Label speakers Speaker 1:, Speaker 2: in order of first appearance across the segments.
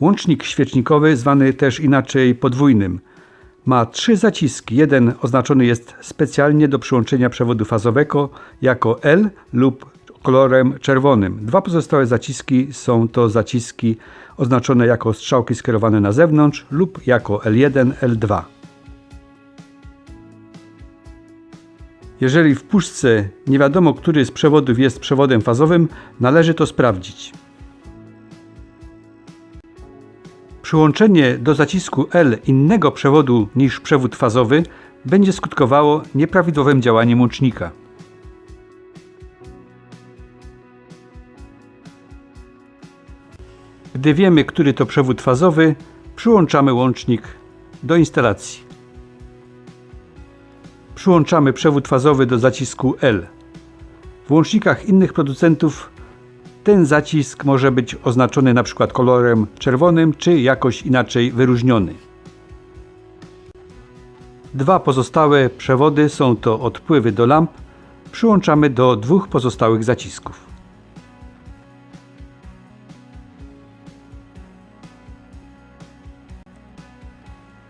Speaker 1: Łącznik świecznikowy, zwany też inaczej podwójnym, ma trzy zaciski. Jeden oznaczony jest specjalnie do przyłączenia przewodu fazowego jako L lub kolorem czerwonym. Dwa pozostałe zaciski są to zaciski oznaczone jako strzałki skierowane na zewnątrz lub jako L1, L2. Jeżeli w puszce nie wiadomo, który z przewodów jest przewodem fazowym, należy to sprawdzić. Przyłączenie do zacisku L innego przewodu niż przewód fazowy będzie skutkowało nieprawidłowym działaniem łącznika. Gdy wiemy, który to przewód fazowy, przyłączamy łącznik do instalacji. Przyłączamy przewód fazowy do zacisku L. W łącznikach innych producentów ten zacisk może być oznaczony np. kolorem czerwonym czy jakoś inaczej wyróżniony. Dwa pozostałe przewody są to odpływy do lamp. Przyłączamy do dwóch pozostałych zacisków.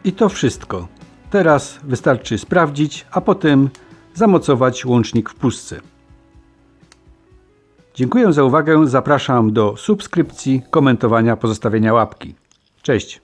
Speaker 1: I to wszystko. Teraz wystarczy sprawdzić, a potem zamocować łącznik w puszce. Dziękuję za uwagę. Zapraszam do subskrypcji, komentowania, pozostawienia łapki. Cześć.